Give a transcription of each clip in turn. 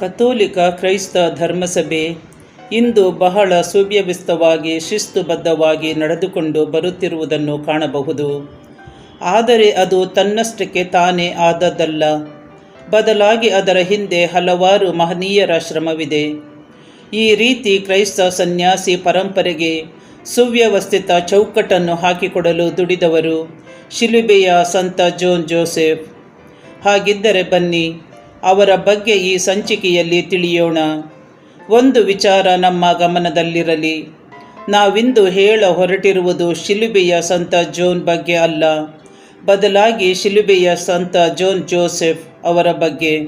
ಕಥೋಲಿಕ ಕ್ರೈಸ್ತ ಧರ್ಮಸಭೆ ಇಂದು ಬಹಳ ಸುವ್ಯವಸ್ಥವಾಗಿ ಶಿಸ್ತುಬದ್ಧವಾಗಿ ನಡೆದುಕೊಂಡು ಬರುತ್ತಿರುವುದನ್ನು ಕಾಣಬಹುದು. ಆದರೆ ಅದು ತನ್ನಷ್ಟಕ್ಕೆ ತಾನೇ ಆದದ್ದಲ್ಲ. ಬದಲಾಗಿ ಅದರ ಹಿಂದೆ ಹಲವಾರು ಮಹನೀಯರ ಶ್ರಮವಿದೆ. ಈ ರೀತಿ ಕ್ರೈಸ್ತ ಸನ್ಯಾಸಿ ಪರಂಪರೆಗೆ ಸುವ್ಯವಸ್ಥಿತ ಚೌಕಟ್ಟನ್ನು ಹಾಕಿಕೊಡಲು ದುಡಿದವರು ಶಿಲುಬೆಯ ಸಂತ ಜೋನ್ ಜೋಸೆಫ್. ಹಾಗಿದ್ದರೆ ಬನ್ನಿ ಅವರ ಬಗ್ಗೆ ಈ ಸಂಚಿಕೆಯಲ್ಲಿ ತಿಳಿಯೋಣ. ಒಂದು ವಿಚಾರ ನಮ್ಮ ಗಮನದಲ್ಲಿರಲಿ. ನಾವಿಂದು ಹೇಳ ಹೊರಟಿರುವುದು ಶಿಲುಬೆಯ ಸಂತ ಜೋನ್ ಬಗ್ಗೆ ಅಲ್ಲ. ಬದಲಾಗಿ ಶಿಲುಬೆಯ ಸಂತ ಜೋನ್ ಜೋಸೆಫ್ ಅವರ ಬಗ್ಗೆ.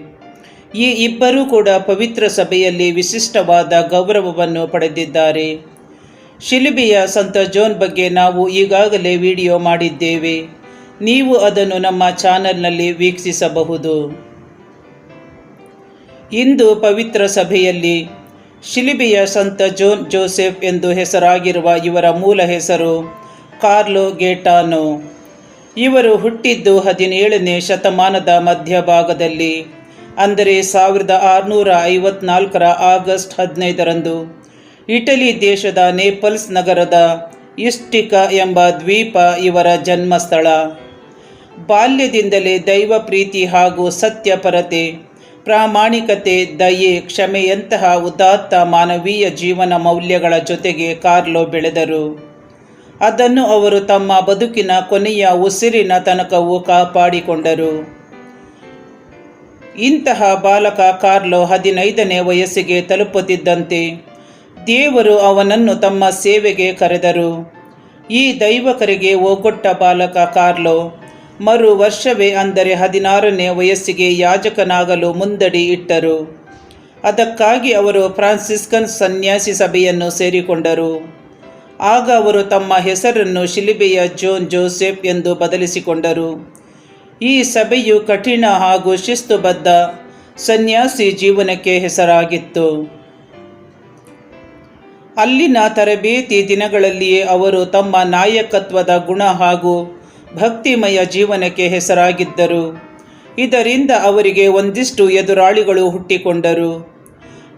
ಈ ಇಬ್ಬರೂ ಕೂಡ ಪವಿತ್ರ ಸಭೆಯಲ್ಲಿ ವಿಶಿಷ್ಟವಾದ ಗೌರವವನ್ನು ಪಡೆದಿದ್ದಾರೆ. ಶಿಲುಬೆಯ ಸಂತ ಜೋನ್ ಬಗ್ಗೆ ನಾವು ಈಗಾಗಲೇ ವಿಡಿಯೋ ಮಾಡಿದ್ದೇವೆ. ನೀವು ಅದನ್ನು ನಮ್ಮ ಚಾನಲ್ನಲ್ಲಿ ವೀಕ್ಷಿಸಬಹುದು. ಇಂದು ಪವಿತ್ರ ಸಭೆಯಲ್ಲಿ ಶಿಲಿಬಿಯ ಸಂತ ಜೋನ್ ಜೋಸೆಫ್ ಎಂದು ಹೆಸರಾಗಿರುವ ಇವರ ಮೂಲ ಹೆಸರು ಕಾರ್ಲೋ ಗೇಟಾನೋ. ಇವರು ಹುಟ್ಟಿದ್ದು ಹದಿನೇಳನೇ ಶತಮಾನದ ಮಧ್ಯಭಾಗದಲ್ಲಿ, ಅಂದರೆ ಸಾವಿರದ ಆರುನೂರ ಐವತ್ನಾಲ್ಕರ ಆಗಸ್ಟ್ ಹದಿನೈದರಂದು, ಇಟಲಿ ದೇಶದ ನೇಪಲ್ಸ್ ನಗರದ ಇಸ್ಟಿಕಾ ಎಂಬ ದ್ವೀಪ ಇವರ ಜನ್ಮಸ್ಥಳ. ಬಾಲ್ಯದಿಂದಲೇ ದೈವ ಪ್ರೀತಿ ಹಾಗೂ ಸತ್ಯಪರತೆ ಪ್ರಾಮಾಣಿಕತೆ, ದಯೆ ಕ್ಷಮೆಯಂತಹ ಉದಾತ್ತ ಮಾನವೀಯ ಜೀವನ ಮೌಲ್ಯಗಳ ಜೊತೆಗೆ ಕಾರ್ಲೋ ಬೆಳೆದರು. ಅದನ್ನು ಅವರು ತಮ್ಮ ಬದುಕಿನ ಕೊನೆಯ ಉಸಿರಿನ ತನಕವೂ ಕಾಪಾಡಿಕೊಂಡರು. ಇಂತಹ ಬಾಲಕ ಕಾರ್ಲೋ ಹದಿನೈದನೇ ವಯಸ್ಸಿಗೆ ತಲುಪುತ್ತಿದ್ದಂತೆ ದೇವರು ಅವನನ್ನು ತಮ್ಮ ಸೇವೆಗೆ ಕರೆದರು. ಈ ದೈವಕರಿಗೆ ಒಗ್ಗೊಟ್ಟ ಬಾಲಕ ಕಾರ್ಲೋ ಮರು ವರ್ಷವೇ ಅಂದರೆ ಹದಿನಾರನೇ ವಯಸ್ಸಿಗೆ ಯಾಜಕನಾಗಲು ಮುಂದಡಿ ಇಟ್ಟರು. ಅದಕ್ಕಾಗಿ ಅವರು ಫ್ರಾನ್ಸಿಸ್ಕನ್ ಸನ್ಯಾಸಿ ಸಭೆಯನ್ನು ಸೇರಿಕೊಂಡರು. ಆಗ ಅವರು ತಮ್ಮ ಹೆಸರನ್ನು ಶಿಲಿಬೆಯ ಜೋನ್ ಜೋಸೆಫ್ ಎಂದು ಬದಲಿಸಿಕೊಂಡರು. ಈ ಸಭೆಯು ಕಠಿಣ ಹಾಗೂ ಶಿಸ್ತುಬದ್ಧ ಸನ್ಯಾಸಿ ಜೀವನಕ್ಕೆ ಹೆಸರಾಗಿತ್ತು. ಅಲ್ಲಿನ ತರಬೇತಿ ದಿನಗಳಲ್ಲಿಯೇ ಅವರು ತಮ್ಮ ನಾಯಕತ್ವದ ಗುಣ ಹಾಗೂ ಭಕ್ತಿಮಯ ಜೀವನಕ್ಕೆ ಹೆಸರಾಗಿದ್ದರು. ಇದರಿಂದ ಅವರಿಗೆ ಒಂದಿಷ್ಟು ಎದುರಾಳಿಗಳು ಹುಟ್ಟಿಕೊಂಡರು.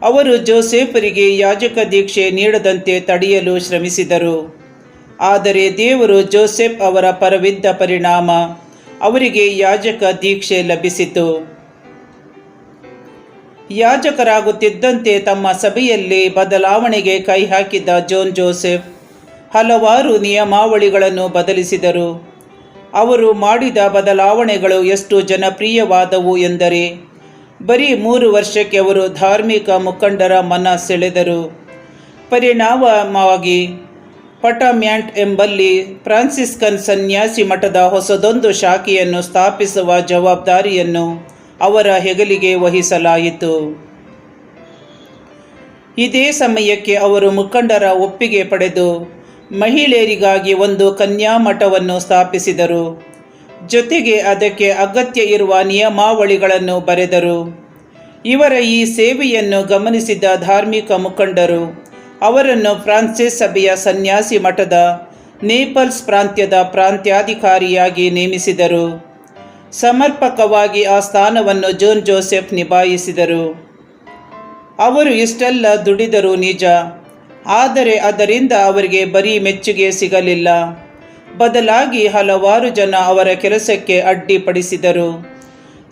ಅವರು ಜೋಸೆಫರಿಗೆ ಯಾಜಕ ದೀಕ್ಷೆ ನೀಡದಂತೆ ತಡೆಯಲು ಶ್ರಮಿಸಿದರು. ಆದರೆ ದೇವರು ಜೋಸೆಫ್ ಅವರ ಪರವಿದ್ದ ಪರಿಣಾಮ ಅವರಿಗೆ ಯಾಜಕ ದೀಕ್ಷೆ ಲಭಿಸಿತು. ಯಾಜಕರಾಗುತ್ತಿದ್ದಂತೆ ತಮ್ಮ ಸಭೆಯಲ್ಲಿ ಬದಲಾವಣೆಗೆ ಕೈ ಹಾಕಿದ ಜೋನ್ ಜೋಸೆಫ್ ಹಲವಾರು ನಿಯಮಾವಳಿಗಳನ್ನು ಬದಲಿಸಿದರು. ಅವರು ಮಾಡಿದ ಬದಲಾವಣೆಗಳು ಎಷ್ಟು ಜನಪ್ರಿಯವಾದವು ಎಂದರೆ, ಬರೀ ಮೂರು ವರ್ಷಕ್ಕೆ ಅವರು ಧಾರ್ಮಿಕ ಮುಖಂಡರ ಮನ ಸೆಳೆದರು. ಪರಿಣಾಮವಾಗಿ, ಪಟಮ್ಯಾಂಟ್ ಎಂಬಲ್ಲಿ ಫ್ರಾನ್ಸಿಸ್ಕನ್ ಸನ್ಯಾಸಿ ಮಠದ ಹೊಸದೊಂದು ಶಾಖೆಯನ್ನು ಸ್ಥಾಪಿಸುವ ಜವಾಬ್ದಾರಿಯನ್ನು ಅವರ ಹೆಗಲಿಗೆ ವಹಿಸಲಾಯಿತು. ಇದೇ ಸಮಯಕ್ಕೆ ಅವರು ಮುಖಂಡರ ಒಪ್ಪಿಗೆ ಪಡೆದು ಮಹಿಳೆಯರಿಗಾಗಿ ಒಂದು ಕನ್ಯಾ ಮಠವನ್ನು ಸ್ಥಾಪಿಸಿದರು. ಜೊತೆಗೆ ಅದಕ್ಕೆ ಅಗತ್ಯ ಇರುವ ನಿಯಮಾವಳಿಗಳನ್ನು ಬರೆದರು. ಇವರ ಈ ಸೇವೆಯನ್ನು ಗಮನಿಸಿದ ಧಾರ್ಮಿಕ ಮುಖಂಡರು, ಅವರನ್ನು ಫ್ರಾನ್ಸಿಸ್ ಸಭೆಯ ಸನ್ಯಾಸಿ ಮಠದ ನೇಪಲ್ಸ್ ಪ್ರಾಂತ್ಯದ ಪ್ರಾಂತ್ಯಾಧಿಕಾರಿಯಾಗಿ ನೇಮಿಸಿದರು. ಸಮರ್ಪಕವಾಗಿ ಆ ಸ್ಥಾನವನ್ನು ಜೋನ್ ಜೋಸೆಫ್ ನಿಭಾಯಿಸಿದರು. ಅವರು ಇಷ್ಟೆಲ್ಲ ದುಡಿದರು ನಿಜ. ಆದರೆ ಅದರಿಂದ ಅವರಿಗೆ ಬರೀ ಮೆಚ್ಚುಗೆ ಸಿಗಲಿಲ್ಲ. ಬದಲಾಗಿ ಹಲವಾರು ಜನ ಅವರ ಕೆಲಸಕ್ಕೆ ಅಡ್ಡಿಪಡಿಸಿದರು.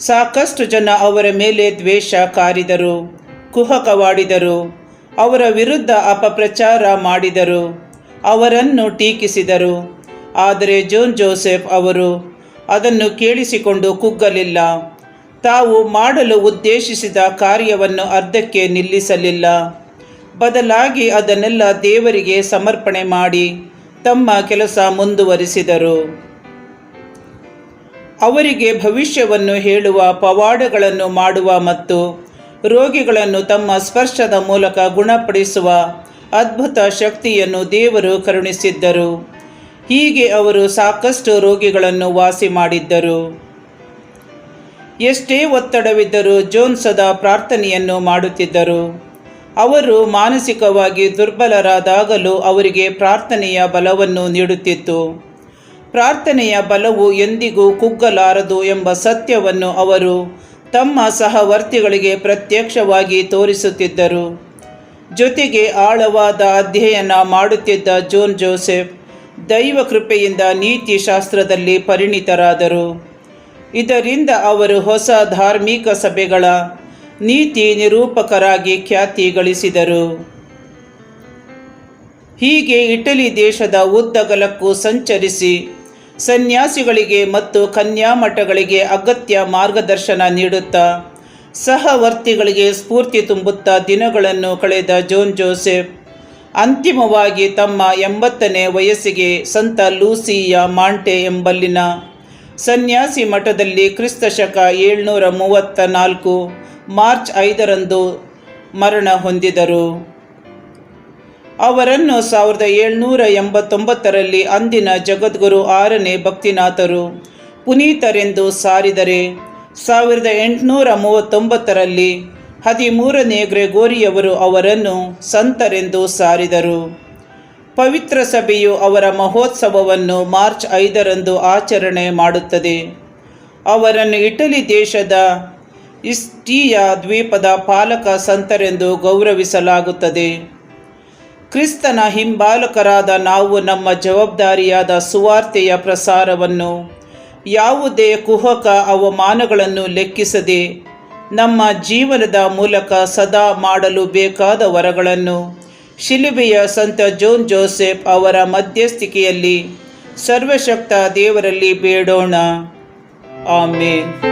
ಸಾಕಷ್ಟು ಜನ ಅವರ ಮೇಲೆ ದ್ವೇಷ ಕಾರಿದರು, ಕುಹಕವಾಡಿದರು, ಅವರ ವಿರುದ್ಧ ಅಪಪ್ರಚಾರ ಮಾಡಿದರು, ಅವರನ್ನು ಟೀಕಿಸಿದರು. ಆದರೆ ಜೋನ್ ಜೋಸೆಫ್ ಅವರು ಅದನ್ನು ಕೇಳಿಸಿಕೊಂಡು ಕುಗ್ಗಲಿಲ್ಲ. ತಾವು ಮಾಡಲು ಉದ್ದೇಶಿಸಿದ ಕಾರ್ಯವನ್ನು ಅರ್ಧಕ್ಕೆ ನಿಲ್ಲಿಸಲಿಲ್ಲ. ಬದಲಾಗಿ ಅದನ್ನೆಲ್ಲ ದೇವರಿಗೆ ಸಮರ್ಪಣೆ ಮಾಡಿ ತಮ್ಮ ಕೆಲಸ ಮುಂದುವರಿಸಿದರು. ಅವರಿಗೆ ಭವಿಷ್ಯವನ್ನು ಹೇಳುವ ಪವಾಡಗಳನ್ನು ಮಾಡುವ ಮತ್ತು ರೋಗಿಗಳನ್ನು ತಮ್ಮ ಸ್ಪರ್ಶದ ಮೂಲಕ ಗುಣಪಡಿಸುವ ಅದ್ಭುತ ಶಕ್ತಿಯನ್ನು ದೇವರು ಕರುಣಿಸಿದ್ದರು. ಹೀಗೆ ಅವರು ಸಾಕಷ್ಟು ರೋಗಿಗಳನ್ನು ವಾಸಿ ಮಾಡಿದ್ದರು. ಎಷ್ಟೇ ಒತ್ತಡವಿದ್ದರೂ ಜೋನ್ ಸದಾ ಪ್ರಾರ್ಥನೆಯನ್ನು ಮಾಡುತ್ತಿದ್ದರು. ಅವರು ಮಾನಸಿಕವಾಗಿ ದುರ್ಬಲರಾದಾಗಲೂ ಅವರಿಗೆ ಪ್ರಾರ್ಥನೆಯ ಬಲವನ್ನು ನೀಡುತ್ತಿತ್ತು. ಪ್ರಾರ್ಥನೆಯ ಬಲವು ಎಂದಿಗೂ ಕುಗ್ಗಲಾರದು ಎಂಬ ಸತ್ಯವನ್ನು ಅವರು ತಮ್ಮ ಸಹವರ್ತಿಗಳಿಗೆ ಪ್ರತ್ಯಕ್ಷವಾಗಿ ತೋರಿಸುತ್ತಿದ್ದರು. ಜೊತೆಗೆ ಆಳವಾದ ಅಧ್ಯಯನ ಮಾಡುತ್ತಿದ್ದ ಜೋನ್ ಜೋಸೆಫ್ ದೈವ ಕೃಪೆಯಿಂದ ನೀತಿ ಶಾಸ್ತ್ರದಲ್ಲಿ ಪರಿಣಿತರಾದರು. ಇದರಿಂದ ಅವರು ಹೊಸ ಧಾರ್ಮಿಕ ಸಭೆಗಳ ನೀತಿ ನಿರೂಪಕರಾಗಿ ಖ್ಯಾತಿ ಗಳಿಸಿದರು. ಹೀಗೆ ಇಟಲಿ ದೇಶದ ಉದ್ದಗಲಕ್ಕೂ ಸಂಚರಿಸಿ ಸನ್ಯಾಸಿಗಳಿಗೆ ಮತ್ತು ಕನ್ಯಾಮಠಗಳಿಗೆ ಅಗತ್ಯ ಮಾರ್ಗದರ್ಶನ ನೀಡುತ್ತಾ ಸಹವರ್ತಿಗಳಿಗೆ ಸ್ಫೂರ್ತಿ ತುಂಬುತ್ತಾ ದಿನಗಳನ್ನು ಕಳೆದ ಜೋನ್ ಜೋಸೆಫ್, ಅಂತಿಮವಾಗಿ ತಮ್ಮ ಎಂಬತ್ತನೇ ವಯಸ್ಸಿಗೆ ಸಂತ ಲೂಸಿಯ ಮಾಂಟೆ ಎಂಬಲ್ಲಿನ ಸನ್ಯಾಸಿ ಮಠದಲ್ಲಿ ಕ್ರಿಸ್ತ ಶಕ ಏಳ್ನೂರ ಮೂವತ್ತ ನಾಲ್ಕು ಮಾರ್ಚ್ ಐದರಂದು ಮರಣ ಹೊಂದಿದರು. ಅವರನ್ನು ಸಾವಿರದ ಏಳ್ನೂರ ಎಂಬತ್ತೊಂಬತ್ತರಲ್ಲಿ ಅಂದಿನ ಜಗದ್ಗುರು ಆರನೇ ಭಕ್ತಿನಾಥರು ಪುನೀತರೆಂದು ಸಾರಿದರೆ, ಸಾವಿರದ ಎಂಟುನೂರ ಮೂವತ್ತೊಂಬತ್ತರಲ್ಲಿ ಹದಿಮೂರನೇ ಗ್ರೆಗೋರಿಯವರು ಅವರನ್ನು ಸಂತರೆಂದು ಸಾರಿದರು. ಪವಿತ್ರ ಸಭೆಯು ಅವರ ಮಹೋತ್ಸವವನ್ನು ಮಾರ್ಚ್ ಐದರಂದು ಆಚರಣೆ ಮಾಡುತ್ತದೆ. ಅವರನ್ನು ಇಟಲಿ ದೇಶದ ಇಸ್ಟಿಯ ದ್ವೀಪದ ಪಾಲಕ ಸಂತರೆಂದು ಗೌರವಿಸಲಾಗುತ್ತದೆ. ಕ್ರಿಸ್ತನ ಹಿಂಬಾಲಕರಾದ ನಾವು ನಮ್ಮ ಜವಾಬ್ದಾರಿಯಾದ ಸುವಾರ್ತೆಯ ಪ್ರಸಾರವನ್ನು, ಯಾವುದೇ ಕುಹಕ ಅವಮಾನಗಳನ್ನು ಲೆಕ್ಕಿಸದೆ ನಮ್ಮ ಜೀವನದ ಮೂಲಕ ಸದಾ ಮಾಡಲು ಬೇಕಾದ ವರಗಳನ್ನು ಶಿಲುಬೆಯ ಸಂತ ಜೋನ್ ಜೋಸೆಫ್ ಅವರ ಮಧ್ಯಸ್ಥಿಕೆಯಲ್ಲಿ ಸರ್ವಶಕ್ತ ದೇವರಲ್ಲಿ ಬೇಡೋಣ. ಆಮೇನ್.